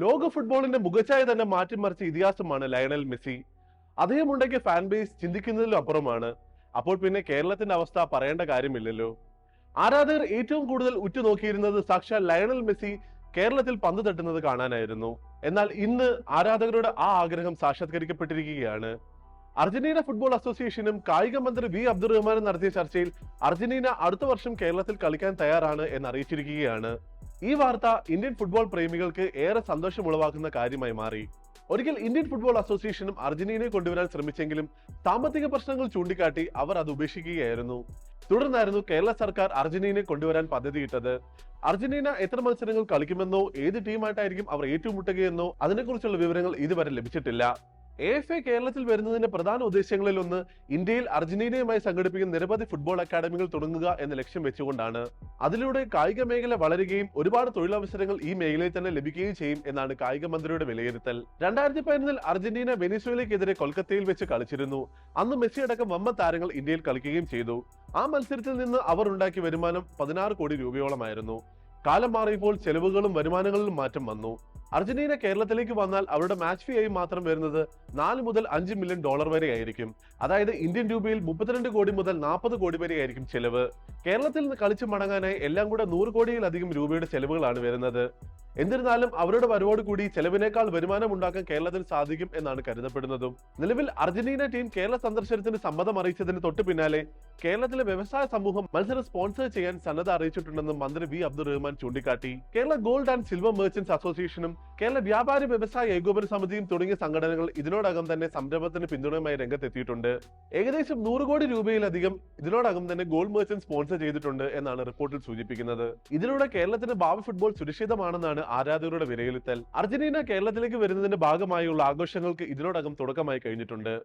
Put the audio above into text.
ലോക ഫുട്ബോളിന്റെ മുഖച്ചായ തന്നെ മാറ്റിമറിച്ച ഇതിഹാസമാണ് ലയണൽ മെസ്സി. അദ്ദേഹം ഉണ്ടെങ്കിൽ ഫാൻ ബേസ് ചിന്തിക്കുന്നതിലും അപ്പുറമാണ്. അപ്പോൾ പിന്നെ കേരളത്തിന്റെ അവസ്ഥ പറയേണ്ട കാര്യമില്ലല്ലോ. ആരാധകർ ഏറ്റവും കൂടുതൽ ഉറ്റുനോക്കിയിരുന്നത് സാക്ഷാൽ ലയണൽ മെസ്സി കേരളത്തിൽ പന്ത് തട്ടുന്നത് കാണാനായിരുന്നു. എന്നാൽ ഇന്ന് ആരാധകരുടെ ആ ആഗ്രഹം സാക്ഷാത്കരിക്കപ്പെട്ടിരിക്കുകയാണ്. അർജന്റീന ഫുട്ബോൾ അസോസിയേഷനും കായിക മന്ത്രി വി അബ്ദുറഹ്മാനും നടത്തിയ ചർച്ചയിൽ അർജന്റീന അടുത്ത വർഷം കേരളത്തിൽ കളിക്കാൻ തയ്യാറാണ് എന്ന് അറിയിച്ചിരിക്കുകയാണ് ഈ വാർത്ത ഇന്ത്യൻ ഫുട്ബോൾ പ്രേമികൾക്ക് ഏറെ സന്തോഷം ഉളവാക്കുന്ന കാര്യമായി മാറി. ഒരിക്കൽ ഇന്ത്യൻ ഫുട്ബോൾ അസോസിയേഷനും അർജന്റീനയെ കൊണ്ടുവരാൻ ശ്രമിച്ചെങ്കിലും സാമ്പത്തിക പ്രശ്നങ്ങൾ ചൂണ്ടിക്കാട്ടി അവർ അത് ഉപേക്ഷിക്കുകയായിരുന്നു. തുടർന്നായിരുന്നു കേരള സർക്കാർ അർജന്റീനയെ കൊണ്ടുവരാൻ പദ്ധതിയിട്ടത്. അർജന്റീന എത്ര മത്സരങ്ങൾ കളിക്കുമെന്നോ ഏത് ടീമായിട്ടായിരിക്കും അവർ ഏറ്റുമുട്ടുകയെന്നോ അതിനെക്കുറിച്ചുള്ള വിവരങ്ങൾ ഇതുവരെ ലഭിച്ചിട്ടില്ല. എ എഫ് എ കേരളത്തിൽ വരുന്നതിന്റെ പ്രധാന ഉദ്ദേശങ്ങളിൽ ഒന്ന് ഇന്ത്യയിൽ അർജന്റീനയുമായി സംഘടിപ്പിക്കുന്ന നിരവധി ഫുട്ബോൾ അക്കാദമികൾ തുടങ്ങുക എന്ന ലക്ഷ്യം വെച്ചുകൊണ്ടാണ്. അതിലൂടെ കായിക മേഖല വളരുകയും ഒരുപാട് തൊഴിലവസരങ്ങൾ ഈ മേഖലയിൽ തന്നെ ലഭിക്കുകയും ചെയ്യും എന്നാണ് കായിക മന്ത്രിയുടെ വിലയിരുത്തൽ. രണ്ടായിരത്തി പതിനൊന്നിൽ അർജന്റീന വെനിസ്വേലയ്ക്കെതിരെ കൊൽക്കത്തയിൽ വെച്ച് കളിച്ചിരുന്നു. അന്ന് മെസ്സി അടക്കം വമ്പ താരങ്ങൾ ഇന്ത്യയിൽ കളിക്കുകയും ചെയ്തു. ആ മത്സരത്തിൽ നിന്ന് അവർ ഉണ്ടാക്കിയ വരുമാനം പതിനാറ് കോടി രൂപയോളമായിരുന്നു. കാലം മാറിയപ്പോൾ ചെലവുകളും വരുമാനങ്ങളിലും മാറ്റം വന്നു. അർജന്റീന കേരളത്തിലേക്ക് വന്നാൽ അവരുടെ മാച്ച് ഫീ ആയി മാത്രം വരുന്നത് നാല് മുതൽ അഞ്ച് മില്യൺ ഡോളർ വരെ ആയിരിക്കും അതായത് ഇന്ത്യൻ രൂപയിൽ മുപ്പത്തിരണ്ട് കോടി മുതൽ നാൽപ്പത് കോടി വരെ ആയിരിക്കും ചെലവ്. കേരളത്തിൽ നിന്ന് കളിച്ചു മടങ്ങാനായി എല്ലാം കൂടെ നൂറ് കോടിയിലധികം രൂപയുടെ ചെലവുകളാണ് വരുന്നത്. എന്നിരുന്നാലും അവരുടെ വരവോട് കൂടി ചെലവിനേക്കാൾ വരുമാനം ഉണ്ടാക്കാൻ കേരളത്തിന് സാധിക്കും എന്നാണ് കരുതപ്പെടുന്നതും. നിലവിൽ അർജന്റീന ടീം കേരള സന്ദർശനത്തിന് സമ്മതം അറിയിച്ചതിന് തൊട്ടു പിന്നാലെ കേരളത്തിലെ വ്യവസായ സമൂഹം മത്സരം സ്പോൺസർ ചെയ്യാൻ സന്നദ്ധ അറിയിച്ചിട്ടുണ്ടെന്ന് മന്ത്രി വി അബ്ദുറഹ്മാൻ ചൂണ്ടിക്കാട്ടി. Kerala gold and silver merchants അസോസിയേഷനും കേരള വ്യാപാരി വ്യവസായ ഏകോപന സമിതിയും തുടങ്ങിയ സംഘടനകൾ ഇതിനോടകം തന്നെ സംരംഭത്തിന് പിന്തുണയുമായി രംഗത്തെത്തിയിട്ടുണ്ട്. ഏകദേശം നൂറ് കോടി രൂപയിലധികം ഇതിനോടകം തന്നെ ഗോൾഡ് മെർച്ചന്റ് സ്പോൺസർ ചെയ്തിട്ടുണ്ട് എന്നാണ് റിപ്പോർട്ടിൽ സൂചിപ്പിക്കുന്നത്. ഇതിലൂടെ കേരളത്തിന്റെ ഭാവി ഫുട്ബോൾ സുരക്ഷിതമാണെന്നാണ് ആരാധകരുടെ വിലയിരുത്തൽ. അർജന്റീന കേരളത്തിലേക്ക് വരുന്നതിന്റെ ഭാഗമായുള്ള ആഘോഷങ്ങൾക്ക് ഇതിനോടകം തുടക്കമായി കഴിഞ്ഞിട്ടുണ്ട്.